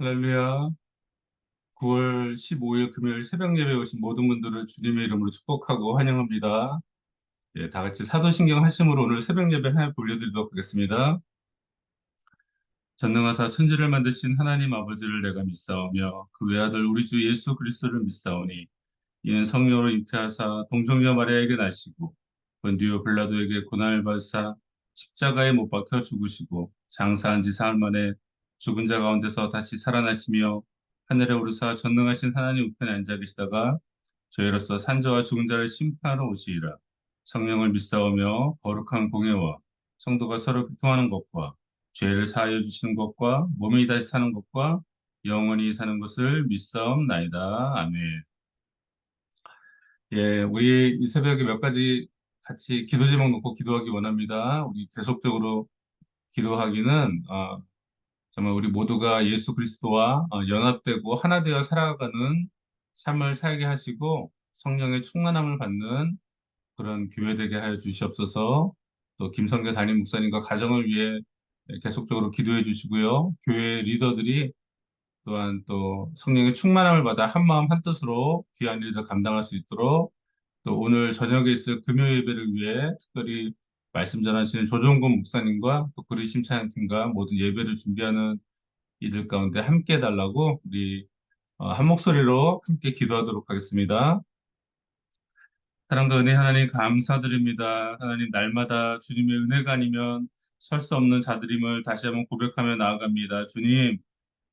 할렐루야. 9월 15일 금요일 새벽 예배에 오신 모든 분들을 주님의 이름으로 축복하고 환영합니다. 예, 다 같이 사도신경 하심으로 오늘 새벽 예배 하나 올려드리도록 하겠습니다. 전능하사 천지를 만드신 하나님 아버지를 내가 믿사오며 그 외아들 우리 주 예수 그리스도를 믿사오니 이는 성령으로 잉태하사 동정녀 마리아에게 나시고 본디오 빌라도에게 고난을 받으사 십자가에 못 박혀 죽으시고 장사한 지 사흘 만에 죽은 자 가운데서 다시 살아나시며 하늘에 오르사 전능하신 하나님 우편에 앉아 계시다가 저희로서 산자와 죽은 자를 심판하러 오시리라. 성령을 믿사오며 거룩한 공예와 성도가 서로 교통하는 것과 죄를 사하여 주시는 것과 몸이 다시 사는 것과 영원히 사는 것을 믿사옵나이다. 아멘. 예, 우리 이 새벽에 몇 가지 같이 기도 제목 놓고 기도하기 원합니다. 우리 계속적으로 기도하기는 어, 정말 우리 모두가 예수 그리스도와 어, 연합되고 하나 되어 살아가는 삶을 살게 하시고 성령의 충만함을 받는 그런 교회 되게 하여 주시옵소서. 또 김성교 담임 목사님과 가정을 위해 계속적으로 기도해 주시고요. 교회 리더들이 또한 또 성령의 충만함을 받아 한마음 한뜻으로 귀한 일을 감당할 수 있도록 또 오늘 저녁에 있을 금요 예배를 위해 특별히 말씀 전하시는 조종근 목사님과 또 그리심 찬양팀과 모든 예배를 준비하는 이들 가운데 함께 해달라고 우리 어, 한 목소리로 함께 기도하도록 하겠습니다. 사랑과 은혜 하나님 감사드립니다. 하나님 날마다 주님의 은혜가 아니면 설 수 없는 자들임을 다시 한번 고백하며 나아갑니다. 주님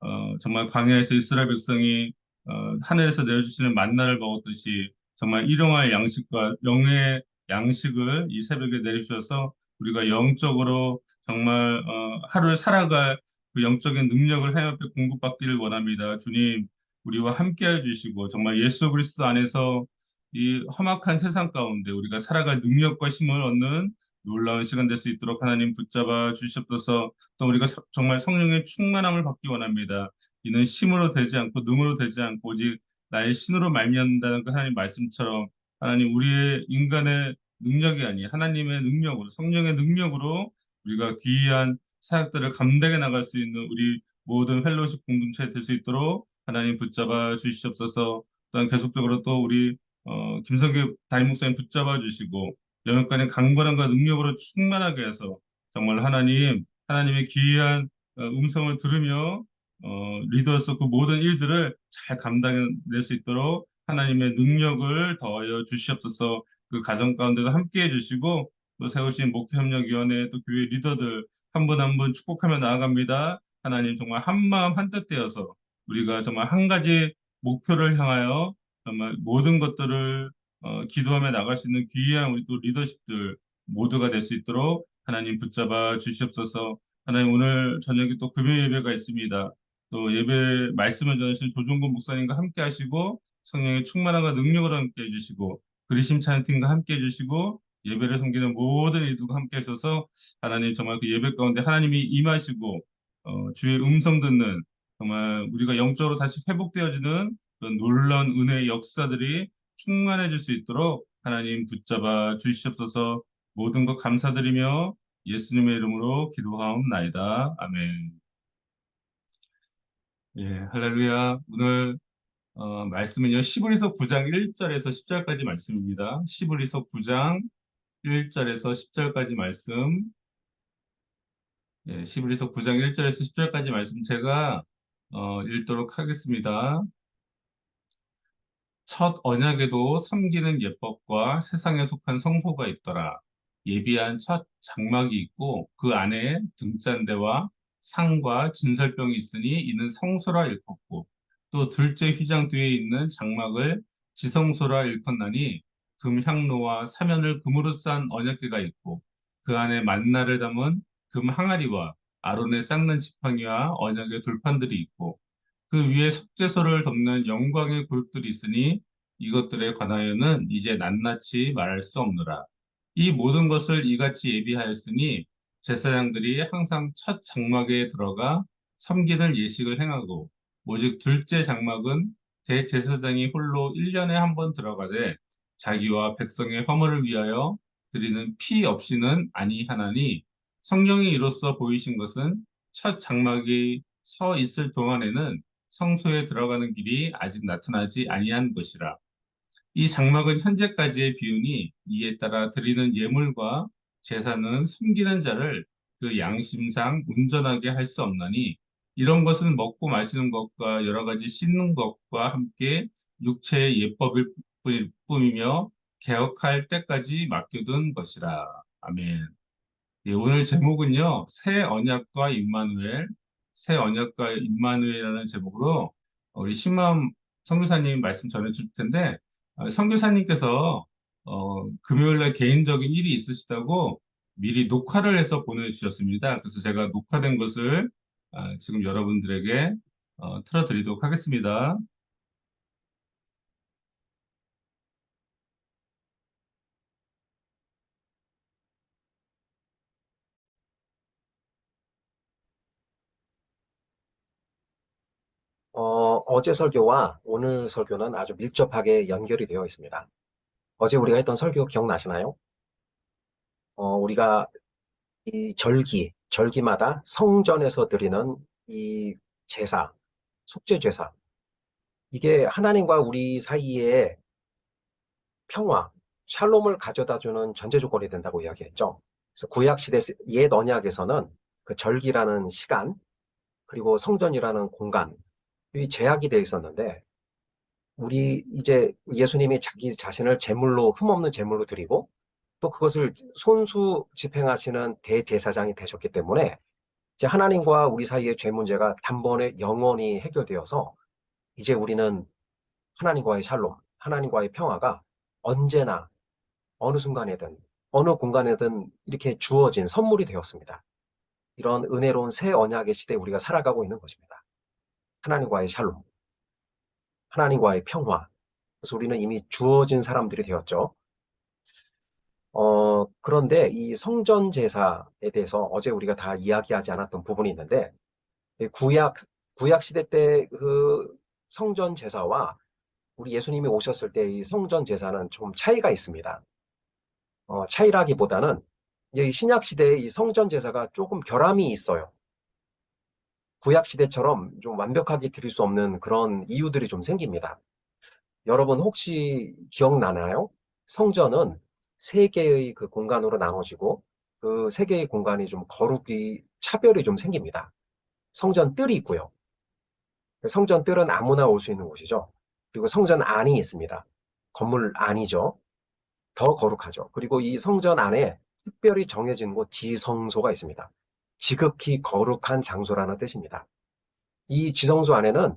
어, 정말 광야에서 이스라엘 백성이 어, 하늘에서 내려주시는 만나를 먹었듯이 정말 일용할 양식과 영의 양식을 이 새벽에 내리셔서 우리가 영적으로 정말 어, 하루를 살아갈 그 영적인 능력을 하나님 앞에 공급받기를 원합니다. 주님, 우리와 함께해 주시고 정말 예수 그리스도 안에서 이 험악한 세상 가운데 우리가 살아갈 능력과 힘을 얻는 놀라운 시간 될 수 있도록 하나님 붙잡아 주시옵소서. 또 우리가 서- 정말 성령의 충만함을 받기 원합니다. 이는 힘으로 되지 않고 능으로 되지 않고 오직 나의 신으로 말미암는다는 그 하나님 말씀처럼 하나님 우리의 인간의 능력이 아니 하나님의 능력으로 성령의 능력으로 우리가 귀한 사역들을 감당해 나갈 수 있는 우리 모든 펠로십 공동체 될 수 있도록 하나님 붙잡아 주시옵소서. 또한 계속적으로 또 우리 어, 김성규 담임 목사님 붙잡아 주시고 영역간의 강건함과 능력으로 충만하게 해서 정말 하나님 하나님의 귀한 어, 음성을 들으며 어, 리더로서 그 모든 일들을 잘 감당해낼 수 있도록 하나님의 능력을 더하여 주시옵소서 그 가정 가운데도 함께 해 주시고 또 세우신 목회협력위원회 또 교회 리더들 한 분 한 분 축복하며 나아갑니다. 하나님 정말 한 마음 한뜻 되어서 우리가 정말 한 가지 목표를 향하여 정말 모든 것들을 어, 기도하며 나갈 수 있는 귀한 우리 또 리더십들 모두가 될 수 있도록 하나님 붙잡아 주시옵소서. 하나님 오늘 저녁에 또 금요 예배가 있습니다. 또 예배 말씀을 전하신 조종근 목사님과 함께 하시고 성령의 충만함과 능력을 함께 해주시고 그리심 찬양팀과 함께 해주시고 예배를 섬기는 모든 이들과 함께 하셔서 하나님 정말 그 예배 가운데 하나님이 임하시고 어, 주의 음성 듣는 정말 우리가 영적으로 다시 회복되어지는 그런 놀라운 은혜의 역사들이 충만해질 수 있도록 하나님 붙잡아 주시옵소서 모든 것 감사드리며 예수님의 이름으로 기도하옵나이다. 아멘. 예, 할렐루야. 오늘 어, 말씀은요. 시브리서 9장 1절에서 10절까지 말씀입니다. 시브리서 9장 1절에서 10절까지 말씀. 예, 시브리서 9장 1절에서 10절까지 말씀 제가 어, 읽도록 하겠습니다. 첫 언약에도 섬기는 예법과 세상에 속한 성소가 있더라. 예비한 첫 장막이 있고 그 안에 등잔대와 상과 진설병이 있으니 이는 성소라 일컫고 또 둘째 휘장 뒤에 있는 장막을 지성소라 일컫나니 금향로와 사면을 금으로 싼 언약궤가 있고 그 안에 만나를 담은 금 항아리와 아론의 쌍는 지팡이와 언약의 돌판들이 있고 그 위에 속죄소를 덮는 영광의 그룹들이 있으니 이것들에 관하여는 이제 낱낱이 말할 수 없노라. 이 모든 것을 이같이 예비하였으니 제사장들이 항상 첫 장막에 들어가 섬기는 예식을 행하고 오직 둘째 장막은 대제사장이 홀로 1년에 한 번 들어가되 자기와 백성의 화물을 위하여 드리는 피 없이는 아니하나니 성령이 이로써 보이신 것은 첫 장막이 서 있을 동안에는 성소에 들어가는 길이 아직 나타나지 아니한 것이라. 이 장막은 현재까지의 비운이 이에 따라 드리는 예물과 제사는 섬기는 자를 그 양심상 온전하게 할 수 없나니 이런 것은 먹고 마시는 것과 여러 가지 씻는 것과 함께 육체의 예법일 뿐이며 개혁할 때까지 맡겨둔 것이라. 아멘. 예, 오늘 제목은요, 새 언약과 임마누엘, 새 언약과 임마누엘이라는 제목으로 우리 심마음 선교사님 말씀 전해줄 텐데, 어, 선교사님께서 어, 금요일날 개인적인 일이 있으시다고 미리 녹화를 해서 보내주셨습니다. 그래서 제가 녹화된 것을 어, 지금 여러분들에게 어, 틀어드리도록 하겠습니다. 어, 어제 설교와 오늘 설교는 아주 밀접하게 연결이 되어 있습니다. 어제 우리가 했던 설교 기억나시나요? 어, 우리가 이 절기, 절기마다 성전에서 드리는 이 제사, 속죄 제사, 이게 하나님과 우리 사이에 평화, 샬롬을 가져다 주는 전제 조건이 된다고 이야기했죠. 그래서 구약 시대 옛 언약에서는 그 절기라는 시간, 그리고 성전이라는 공간, 이 제약이 되어 있었는데 우리 이제 예수님이 자기 자신을 제물로 흠없는 제물로 드리고 또 그것을 손수 집행하시는 대제사장이 되셨기 때문에 이제 하나님과 우리 사이의 죄 문제가 단번에 영원히 해결되어서 이제 우리는 하나님과의 샬롬, 하나님과의 평화가 언제나 어느 순간에든 어느 공간에든 이렇게 주어진 선물이 되었습니다. 이런 은혜로운 새 언약의 시대에 우리가 살아가고 있는 것입니다. 하나님과의 샬롬, 하나님과의 평화. 그래서 우리는 이미 주어진 사람들이 되었죠. 어, 그런데 이 성전 제사에 대해서 어제 우리가 다 이야기하지 않았던 부분이 있는데, 구약, 구약 시대 때 그 성전 제사와 우리 예수님이 오셨을 때 이 성전 제사는 좀 차이가 있습니다. 어, 차이라기보다는 이제 신약 시대의 이 성전 제사가 조금 결함이 있어요. 구약 시대처럼 좀 완벽하게 드릴 수 없는 그런 이유들이 좀 생깁니다. 여러분 혹시 기억나나요? 성전은 세 개의 그 공간으로 나눠지고 그 세 개의 공간이 좀 거룩이 차별이 좀 생깁니다. 성전 뜰이 있고요. 성전 뜰은 아무나 올 수 있는 곳이죠. 그리고 성전 안이 있습니다. 건물 안이죠. 더 거룩하죠. 그리고 이 성전 안에 특별히 정해진 곳 지성소가 있습니다. 지극히 거룩한 장소라는 뜻입니다. 이 지성소 안에는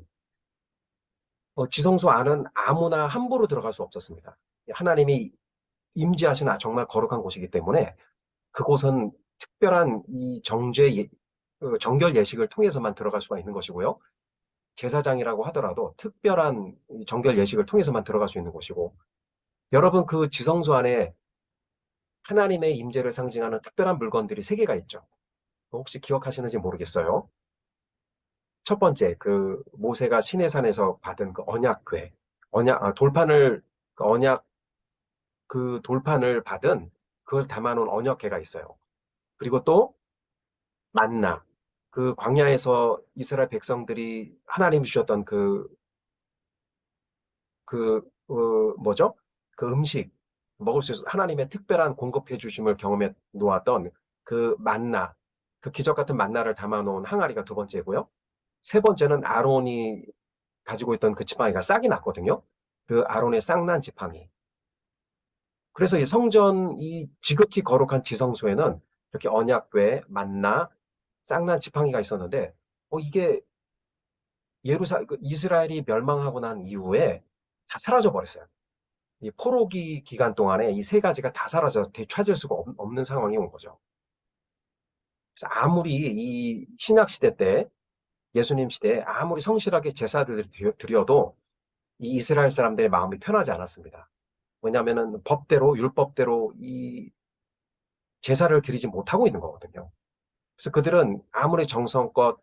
어, 지성소 안은 아무나 함부로 들어갈 수 없었습니다. 하나님이 임지하신 정말 거룩한 곳이기 때문에 그곳은 특별한 이 정죄 예, 어, 정결 예식을 통해서만 들어갈 수가 있는 것이고요. 제사장이라고 하더라도 특별한 정결 예식을 통해서만 들어갈 수 있는 곳이고 여러분 그 지성소 안에 하나님의 임재를 상징하는 특별한 물건들이 세 개가 있죠. 혹시 기억하시는지 모르겠어요. 첫 번째, 그 모세가 시내산에서 받은 그 언약궤, 언약 아, 돌판을 그 언약 그 돌판을 받은 그걸 담아놓은 언약궤가 있어요. 그리고 또 만나 그 광야에서 이스라엘 백성들이 하나님 주셨던 그, 그, 어, 뭐죠? 그 음식, 먹을 수 있어 하나님의 특별한 공급해 주심을 경험해 놓았던 그 만나, 그 기적 같은 만나를 담아 놓은 항아리가 두 번째고요. 세 번째는 아론이 가지고 있던 그 지팡이가 싹이 났거든요. 그 아론의 싹난 지팡이. 그래서 이 성전, 이 지극히 거룩한 지성소에는 이렇게 언약궤, 만나, 싹난 지팡이가 있었는데, 어, 이게 예루살, 그 이스라엘이 멸망하고 난 이후에 다 사라져 버렸어요. 이 포로기 기간 동안에 이 세 가지가 다 사라져 되찾을 수가 없 는 상황이 온 거죠. 그래서 아무리 이 신약 시대 때 예수님 시대에 아무리 성실하게 제사들을 드려도 이 이스라엘 사람들의 마음이 편하지 않았습니다. 왜냐하면 법대로 율법대로 이 제사를 드리지 못하고 있는 거거든요. 그래서 그들은 아무리 정성껏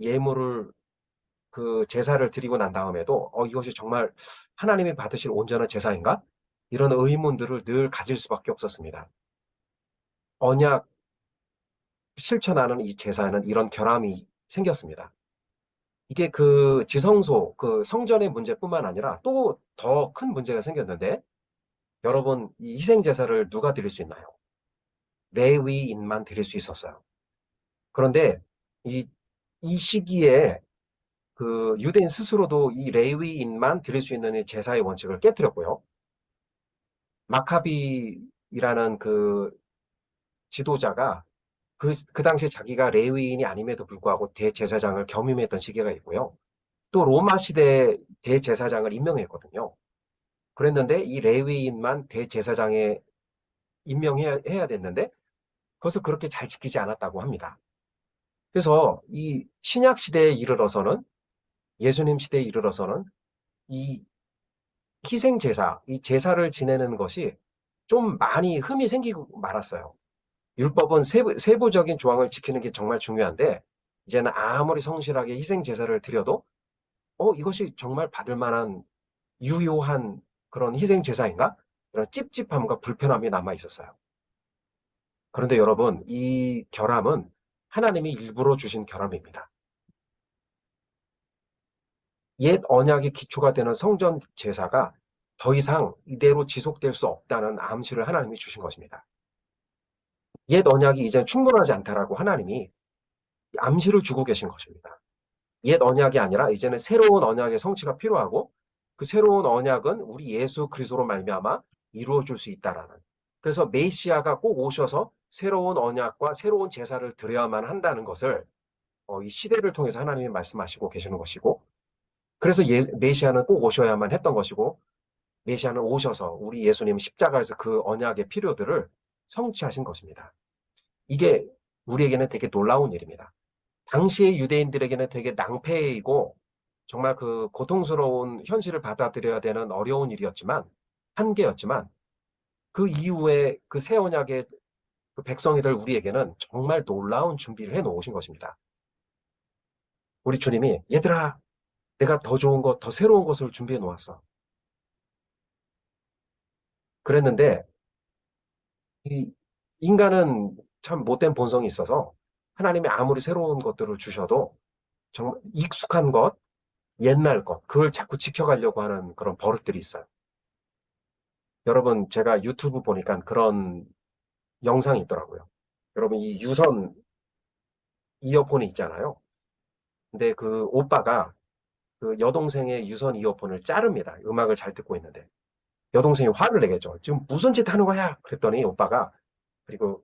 예물을 그 제사를 드리고 난 다음에도 어 이것이 정말 하나님이 받으실 온전한 제사인가? 이런 의문들을 늘 가질 수밖에 없었습니다. 언약 실천하는 이 제사에는 이런 결함이 생겼습니다. 이게 그 지성소, 그 성전의 문제뿐만 아니라 또 더 큰 문제가 생겼는데 여러분 이 희생 제사를 누가 드릴 수 있나요? 레위인만 드릴 수 있었어요. 그런데 이, 이 시기에 그 유대인 스스로도 이 레위인만 드릴 수 있는 이 제사의 원칙을 깨뜨렸고요. 마카비라는 그 지도자가 그, 그 당시에 자기가 레위인이 아님에도 불구하고 대제사장을 겸임했던 시기가 있고요. 또 로마 시대 대제사장을 임명했거든요. 그랬는데 이 레위인만 대제사장에 임명해야 해야 됐는데 그것을 그렇게 잘 지키지 않았다고 합니다. 그래서 이 신약 시대에 이르러서는 예수님 시대에 이르러서는 이 희생 제사, 이 제사를 지내는 것이 좀 많이 흠이 생기고 말았어요. 율법은 세부, 세부적인 조항을 지키는 게 정말 중요한데 이제는 아무리 성실하게 희생 제사를 드려도 어 이것이 정말 받을 만한 유효한 그런 희생 제사인가? 이런 찝찝함과 불편함이 남아 있었어요. 그런데 여러분, 이 결함은 하나님이 일부러 주신 결함입니다. 옛 언약의 기초가 되는 성전 제사가 더 이상 이대로 지속될 수 없다는 암시를 하나님이 주신 것입니다. 옛 언약이 이제 충분하지 않다라고 하나님이 암시를 주고 계신 것입니다. 옛 언약이 아니라 이제는 새로운 언약의 성취가 필요하고 그 새로운 언약은 우리 예수 그리스도로 말미암아 이루어질 수 있다라는. 그래서 메시아가 꼭 오셔서 새로운 언약과 새로운 제사를 드려야만 한다는 것을 어, 이 시대를 통해서 하나님이 말씀하시고 계시는 것이고 그래서 예, 메시아는 꼭 오셔야만 했던 것이고 메시아는 오셔서 우리 예수님 십자가에서 그 언약의 필요들을 성취하신 것입니다. 이게 우리에게는 되게 놀라운 일입니다. 당시의 유대인들에게는 되게 낭패이고 정말 그 고통스러운 현실을 받아들여야 되는 어려운 일이었지만 한계였지만 그 이후에 그 새 언약의 그 백성이 들 우리에게는 정말 놀라운 준비를 해 놓으신 것입니다. 우리 주님이 얘들아 내가 더 좋은 것, 더 새로운 것을 준비해 놓았어. 그랬는데 이 인간은 참 못된 본성이 있어서 하나님이 아무리 새로운 것들을 주셔도 정말 익숙한 것, 옛날 것, 그걸 자꾸 지켜가려고 하는 그런 버릇들이 있어요. 여러분, 제가 유튜브 보니까 그런 영상이 있더라고요. 여러분, 이 유선 이어폰이 있잖아요. 근데 그 오빠가 그 여동생의 유선 이어폰을 자릅니다. 음악을 잘 듣고 있는데. 여동생이 화를 내겠죠. 지금 무슨 짓 하는 거야? 그랬더니 오빠가 그리고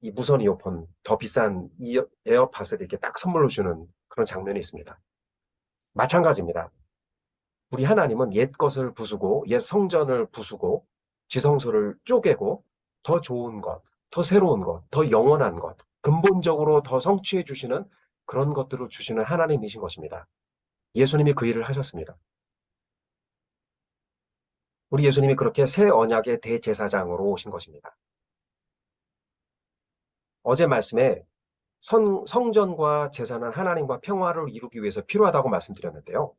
이 무선 이어폰 더 비싼 이어, 에어팟을 이렇게 딱 선물로 주는 그런 장면이 있습니다. 마찬가지입니다. 우리 하나님은 옛 것을 부수고 옛 성전을 부수고 지성소를 쪼개고 더 좋은 것, 더 새로운 것, 더 영원한 것, 근본적으로 더 성취해 주시는 그런 것들을 주시는 하나님이신 것입니다. 예수님이 그 일을 하셨습니다. 우리 예수님이 그렇게 새 언약의 대제사장으로 오신 것입니다. 어제 말씀에 성, 성전과 제사는 하나님과 평화를 이루기 위해서 필요하다고 말씀드렸는데요.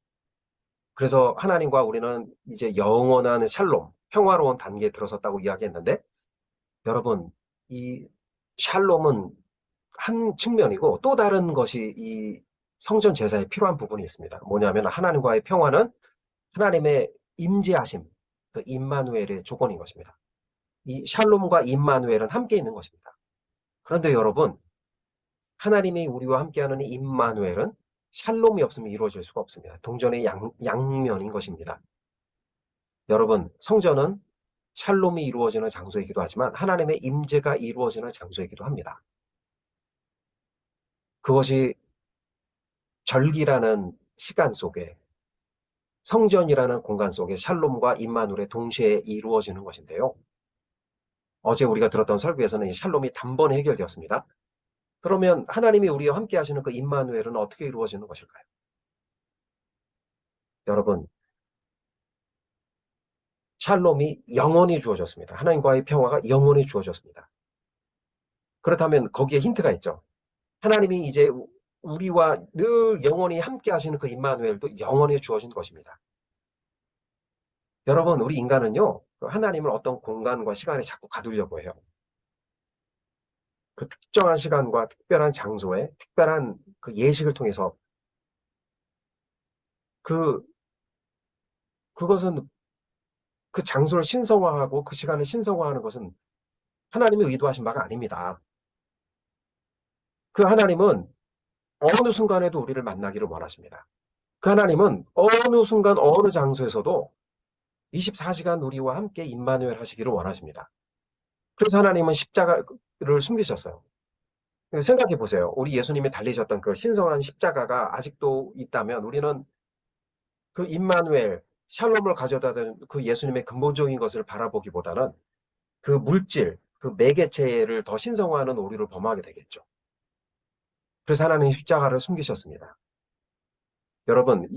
그래서 하나님과 우리는 이제 영원한 샬롬, 평화로운 단계에 들어섰다고 이야기했는데, 여러분, 이 샬롬은 한 측면이고 또 다른 것이 이 성전 제사에 필요한 부분이 있습니다. 뭐냐면 하나님과의 평화는 하나님의 임재하심, 그 임마누엘의 조건인 것입니다. 이 샬롬과 임마누엘은 함께 있는 것입니다. 그런데 여러분, 하나님이 우리와 함께하는 이 임마누엘은 샬롬이 없으면 이루어질 수가 없습니다. 동전의 양, 양면인 것입니다. 여러분, 성전은 샬롬이 이루어지는 장소이기도 하지만 하나님의 임재가 이루어지는 장소이기도 합니다. 그것이 절기라는 시간 속에 성전이라는 공간 속에 샬롬과 임마누엘의 동시에 이루어지는 것인데요. 어제 우리가 들었던 설교에서는 이 샬롬이 단번에 해결되었습니다. 그러면 하나님이 우리와 함께 하시는 그 임마누엘은 어떻게 이루어지는 것일까요? 여러분, 샬롬이 영원히 주어졌습니다. 하나님과의 평화가 영원히 주어졌습니다. 그렇다면 거기에 힌트가 있죠. 하나님이 이제 우리와 늘 영원히 함께 하시는 그 임마누엘도 영원히 주어진 것입니다. 여러분, 우리 인간은요, 하나님을 어떤 공간과 시간에 자꾸 가두려고 해요. 그 특정한 시간과 특별한 장소에 특별한 그 예식을 통해서 그, 그것은 그 장소를 신성화하고 그 시간을 신성화하는 것은 하나님이 의도하신 바가 아닙니다. 그 하나님은 어느 순간에도 우리를 만나기를 원하십니다. 그 하나님은 어느 순간 어느 장소에서도 24시간 우리와 함께 임마누엘 하시기를 원하십니다. 그래서 하나님은 십자가를 숨기셨어요. 생각해 보세요. 우리 예수님이 달리셨던 그 신성한 십자가가 아직도 있다면 우리는 그 임마누엘, 샬롬을 가져다 준그 예수님의 근본적인 것을 바라보기보다는 그 물질, 그 매개체를 더 신성화하는 오류를 범하게 되겠죠. 그래서 하나님 십자가를 숨기셨습니다. 여러분,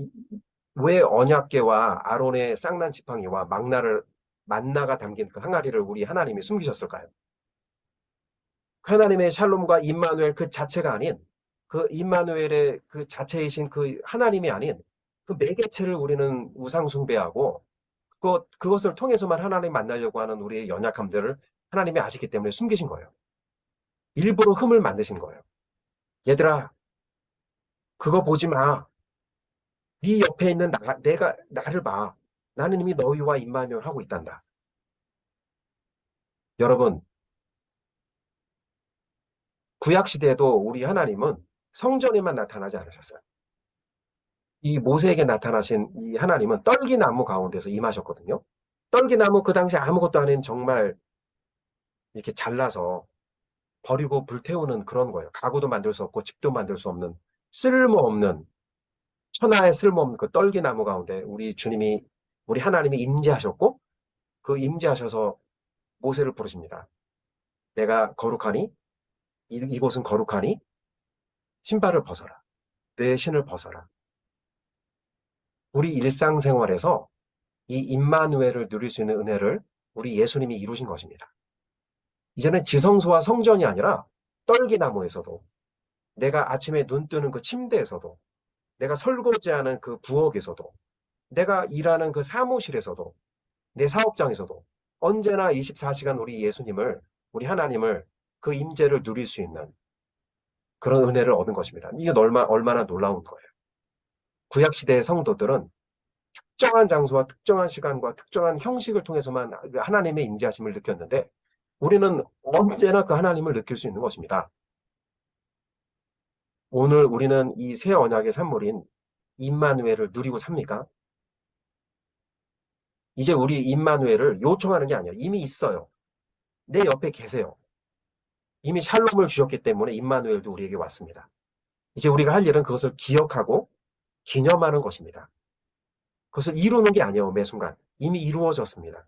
왜 언약계와 아론의 쌍난 지팡이와 망나를 만나가 담긴 그 항아리를 우리 하나님이 숨기셨을까요? 그 하나님의 샬롬과 임마누엘 그 자체가 아닌 그 임마누엘의 그 자체이신 그 하나님이 아닌 그 매개체를 우리는 우상 숭배하고 그것 그것을 통해서만 하나님 만나려고 하는 우리의 연약함들을 하나님이 아시기 때문에 숨기신 거예요. 일부러 흠을 만드신 거예요. 얘들아, 그거 보지 마. 네 옆에 있는 나, 내가 나를 봐. 나는 이미 너희와 임마누엘 하고 있단다. 여러분, 구약 시대에도 우리 하나님은 성전에만 나타나지 않으셨어요. 이 모세에게 나타나신 이 하나님은 떨기나무 가운데서 임하셨거든요. 떨기나무 그 당시 아무것도 아닌 정말 이렇게 잘라서 버리고 불태우는 그런 거예요. 가구도 만들 수 없고 집도 만들 수 없는 쓸모없는 천하의 쓸모없는 그 떨기나무 가운데 우리 주님이 우리 하나님이 임재하셨고 그 임재하셔서 모세를 부르십니다. 내가 거룩하니 이, 이곳은 거룩하니 신발을 벗어라. 내 신을 벗어라. 우리 일상생활에서 이 임마누엘을 누릴 수 있는 은혜를 우리 예수님이 이루신 것입니다. 이제는 지성소와 성전이 아니라 떨기나무에서도 내가 아침에 눈 뜨는 그 침대에서도 내가 설거지하는 그 부엌에서도 내가 일하는 그 사무실에서도 내 사업장에서도 언제나 24시간 우리 예수님을 우리 하나님을 그 임재를 누릴 수 있는 그런 은혜를 얻은 것입니다. 이게 얼마, 얼마나 놀라운 거예요. 구약 시대의 성도들은 특정한 장소와 특정한 시간과 특정한 형식을 통해서만 하나님의 임재하심을 느꼈는데 우리는 언제나 그 하나님을 느낄 수 있는 것입니다. 오늘 우리는 이 새 언약의 산물인 임마누엘을 누리고 삽니까? 이제 우리 임마누엘을 요청하는 게 아니에요. 이미 있어요. 내 옆에 계세요. 이미 샬롬을 주셨기 때문에 임마누엘도 우리에게 왔습니다. 이제 우리가 할 일은 그것을 기억하고 기념하는 것입니다. 그것을 이루는 게 아니에요. 매 순간. 이미 이루어졌습니다.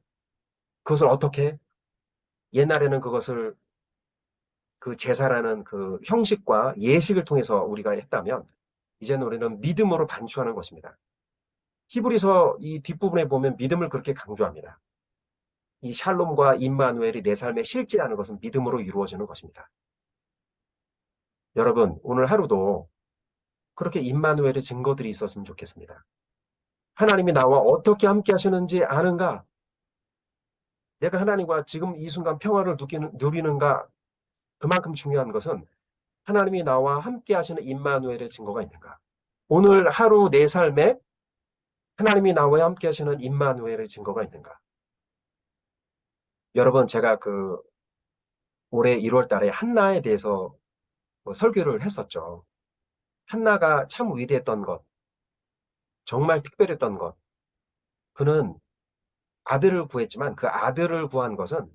그것을 어떻게? 옛날에는 그것을 그 제사라는 그 형식과 예식을 통해서 우리가 했다면 이제는 우리는 믿음으로 반추하는 것입니다. 히브리서 이 뒷부분에 보면 믿음을 그렇게 강조합니다. 이 샬롬과 임마누엘이 내 삶에 실제하는 것은 믿음으로 이루어지는 것입니다. 여러분, 오늘 하루도 그렇게 임마누엘의 증거들이 있었으면 좋겠습니다. 하나님이 나와 어떻게 함께 하시는지 아는가? 내가 하나님과 지금 이 순간 평화를 누리는, 누리는가? 그만큼 중요한 것은 하나님이 나와 함께 하시는 임마누엘의 증거가 있는가? 오늘 하루 내 삶에 하나님이 나와 함께 하시는 임마누엘의 증거가 있는가? 여러분, 제가 그 올해 1월 달에 한나에 대해서 뭐 설교를 했었죠. 한나가 참 위대했던 것, 정말 특별했던 것, 그는 아들을 구했지만 그 아들을 구한 것은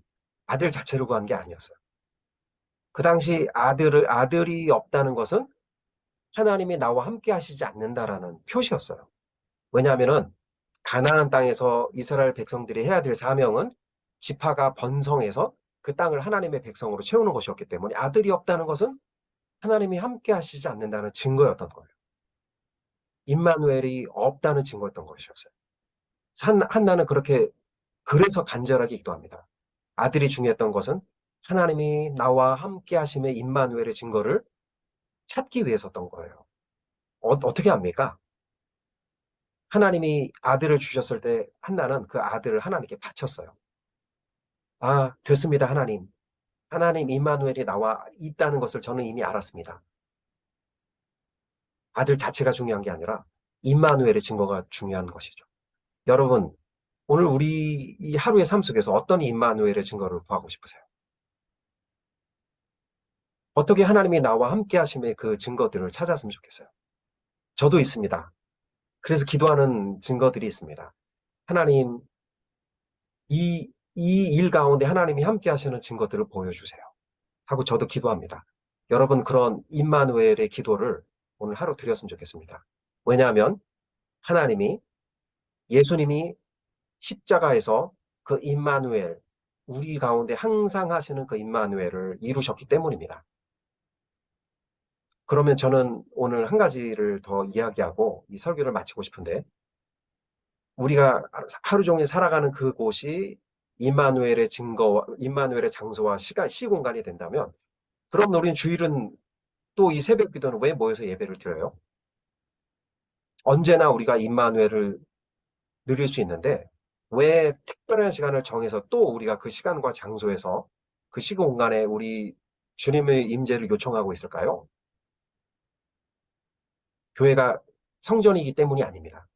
아들 자체를 구한 게 아니었어요. 그 당시 아들을, 아들이 없다는 것은 하나님이 나와 함께 하시지 않는다라는 표시였어요. 왜냐하면은 가나안 땅에서 이스라엘 백성들이 해야 될 사명은 지파가 번성해서 그 땅을 하나님의 백성으로 채우는 것이었기 때문에 아들이 없다는 것은 하나님이 함께 하시지 않는다는 증거였던 거예요. 임마누엘이 없다는 증거였던 것이었어요. 한, 한나는 그렇게 그래서 간절하게 기도합니다. 아들이 중요했던 것은 하나님이 나와 함께 하심의 임마누엘의 증거를 찾기 위해서였던 거예요. 어, 떻게 합니까? 하나님이 아들을 주셨을 때 한나는 그 아들을 하나님께 바쳤어요. 아, 됐습니다, 하나님. 하나님 임마누엘이 나와 있다는 것을 저는 이미 알았습니다. 아들 자체가 중요한 게 아니라 임마누엘의 증거가 중요한 것이죠. 여러분, 오늘 우리 이 하루의 삶 속에서 어떤 임마누엘의 증거를 구하고 싶으세요? 어떻게 하나님이 나와 함께 하심의 그 증거들을 찾았으면 좋겠어요. 저도 있습니다. 그래서 기도하는 증거들이 있습니다. 하나님, 이, 이 일 가운데 하나님이 함께 하시는 증거들을 보여주세요. 하고 저도 기도합니다. 여러분 그런 임마누엘의 기도를 오늘 하루 드렸으면 좋겠습니다. 왜냐하면 하나님이 예수님이 십자가에서 그 임마누엘, 우리 가운데 항상 하시는 그 임마누엘을 이루셨기 때문입니다. 그러면 저는 오늘 한 가지를 더 이야기하고 이 설교를 마치고 싶은데 우리가 하루 종일 살아가는 그곳이 임마누엘의 증거, 임마누엘의 장소와 시간, 시공간이 된다면 그럼 우리는 주일은 또 이 새벽 기도는 왜 모여서 예배를 드려요? 언제나 우리가 임마누엘을 누릴 수 있는데 왜 특별한 시간을 정해서 또 우리가 그 시간과 장소에서 그 시간 공간에 우리 주님의 임재를 요청하고 있을까요? 교회가 성전이기 때문이 아닙니다.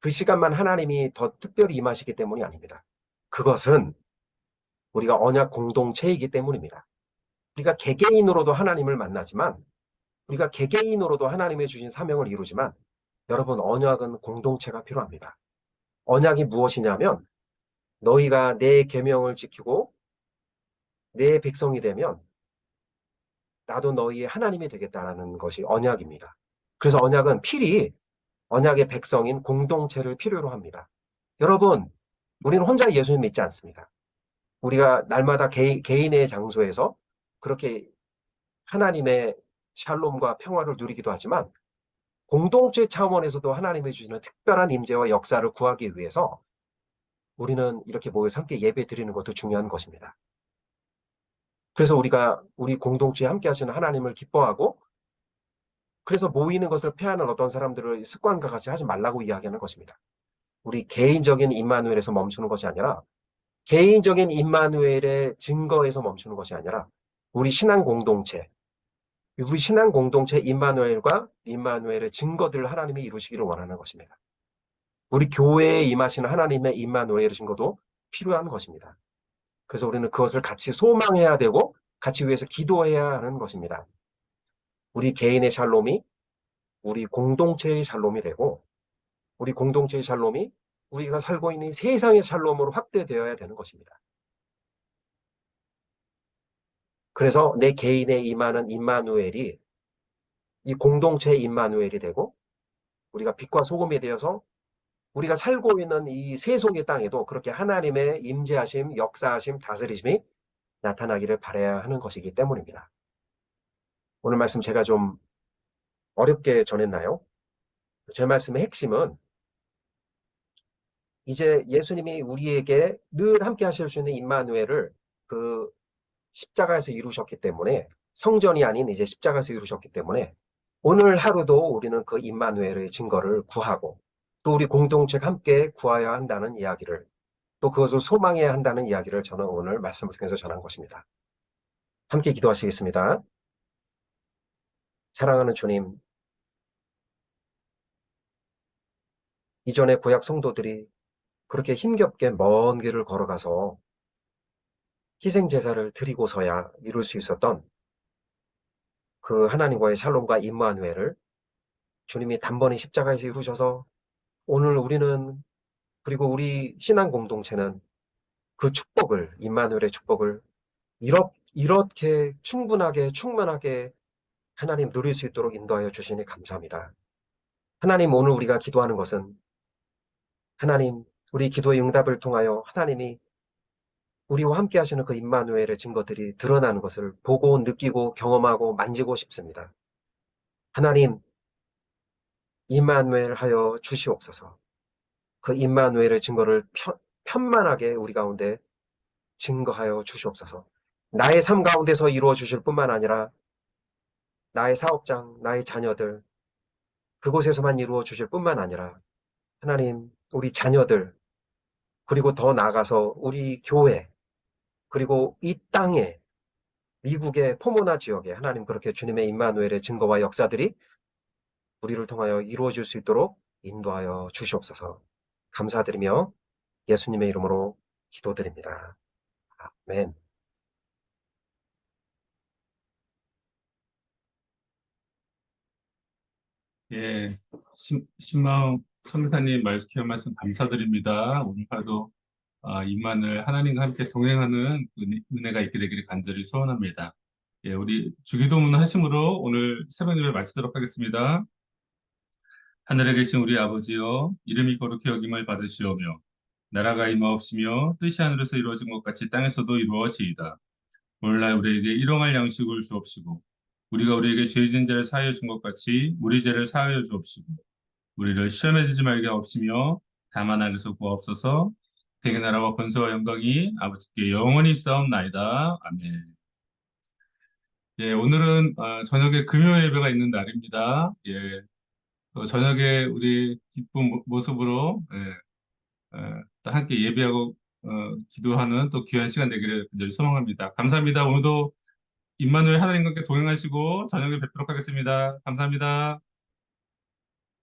그 시간만 하나님이 더 특별히 임하시기 때문이 아닙니다. 그것은 우리가 언약 공동체이기 때문입니다. 우리가 개개인으로도 하나님을 만나지만 우리가 개개인으로도 하나님의 주신 사명을 이루지만 여러분 언약은 공동체가 필요합니다. 언약이 무엇이냐면 너희가 내 계명을 지키고 내 백성이 되면 나도 너희의 하나님이 되겠다라는 것이 언약입니다. 그래서 언약은 필히 언약의 백성인 공동체를 필요로 합니다. 여러분, 우리는 혼자 예수님 믿지 않습니다. 우리가 날마다 개, 개인의 장소에서 그렇게 하나님의 샬롬과 평화를 누리기도 하지만 공동체 차원에서도 하나님이 주시는 특별한 임재와 역사를 구하기 위해서 우리는 이렇게 모여서 함께 예배 드리는 것도 중요한 것입니다. 그래서 우리가 우리 공동체에 함께 하시는 하나님을 기뻐하고 그래서 모이는 것을 패하는 어떤 사람들을 습관과 같이 하지 말라고 이야기하는 것입니다. 우리 개인적인 임마누엘에서 멈추는 것이 아니라 개인적인 임마누엘의 증거에서 멈추는 것이 아니라 우리 신앙 공동체, 우리 신앙 공동체 임마누엘과 임마누엘의 증거들을 하나님이 이루시기를 원하는 것입니다. 우리 교회에 임하시는 하나님의 임마누엘의 증거도 필요한 것입니다. 그래서 우리는 그것을 같이 소망해야 되고 같이 위해서 기도해야 하는 것입니다. 우리 개인의 샬롬이 우리 공동체의 샬롬이 되고 우리 공동체의 샬롬이 우리가 살고 있는 세상의 샬롬으로 확대되어야 되는 것입니다. 그래서 내 개인에 임하는 임마누엘이 이 공동체의 임마누엘이 되고 우리가 빛과 소금이 되어서 우리가 살고 있는 이 세속의 땅에도 그렇게 하나님의 임재하심, 역사하심, 다스리심이 나타나기를 바라야 하는 것이기 때문입니다. 오늘 말씀 제가 좀 어렵게 전했나요? 제 말씀의 핵심은 이제 예수님이 우리에게 늘 함께 하실 수 있는 임마누엘을 그 십자가에서 이루셨기 때문에 성전이 아닌 이제 십자가에서 이루셨기 때문에 오늘 하루도 우리는 그 임마누엘의 증거를 구하고 또 우리 공동체가 함께 구하여야 한다는 이야기를 또 그것을 소망해야 한다는 이야기를 저는 오늘 말씀을 통해서 전한 것입니다. 함께 기도하시겠습니다. 사랑하는 주님, 이전에 구약 성도들이 그렇게 힘겹게 먼 길을 걸어가서 희생 제사를 드리고서야 이룰 수 있었던 그 하나님과의 샬롬과 임마누엘을 주님이 단번에 십자가에서 이루셔서 오늘 우리는 그리고 우리 신앙 공동체는 그 축복을 임마누엘의 축복을 이렇게 충분하게 충만하게 하나님 누릴 수 있도록 인도하여 주시니 감사합니다. 하나님 오늘 우리가 기도하는 것은 하나님 우리 기도의 응답을 통하여 하나님이 우리와 함께 하시는 그 임마누엘의 증거들이 드러나는 것을 보고 느끼고 경험하고 만지고 싶습니다. 하나님 임마누엘 하여 주시옵소서. 그 임마누엘의 증거를 편, 편만하게 우리 가운데 증거하여 주시옵소서. 나의 삶 가운데서 이루어 주실 뿐만 아니라 나의 사업장, 나의 자녀들 그곳에서만 이루어 주실 뿐만 아니라 하나님 우리 자녀들 그리고 더 나아가서 우리 교회 그리고 이 땅에 미국의 포모나 지역에 하나님 그렇게 주님의 임마누엘의 증거와 역사들이 우리를 통하여 이루어질 수 있도록 인도하여 주시옵소서. 감사드리며 예수님의 이름으로 기도드립니다. 아멘. 예, 신, 신마음 선교사님 말 귀한 말씀 감사드립니다. 오늘 하루 아, 임만을 하나님과 함께 동행하는 은혜, 은혜가 있게 되기를 간절히 소원합니다. 예, 우리 주기도문 하심으로 오늘 새벽 예배 마치도록 하겠습니다. 하늘에 계신 우리 아버지여, 이름이 거룩히 여김을 받으시오며, 나라가 임하옵시며, 뜻이 하늘에서 이루어진 것 같이 땅에서도 이루어지이다. 오늘날 우리에게 일용할 양식을 주옵시고, 우리가 우리에게 죄 지은 자를 사하여 준 것 같이 우리 죄를 사하여 주옵시고, 우리를 시험에 들지 말게 하옵시며, 다만 악에서 구하옵소서, 대개 나라와 권세와 영광이 아버지께 영원히 싸움나이다. 아멘. 예, 오늘은 어, 저녁에 금요 예배가 있는 날입니다. 예, 어, 저녁에 우리 기쁜 모- 모습으로 예, 어, 또 함께 예배하고 어, 기도하는 또 귀한 시간 되기를 소망합니다. 감사합니다. 오늘도 임마누엘 하나님과 함께 동행하시고 저녁에 뵙도록 하겠습니다. 감사합니다.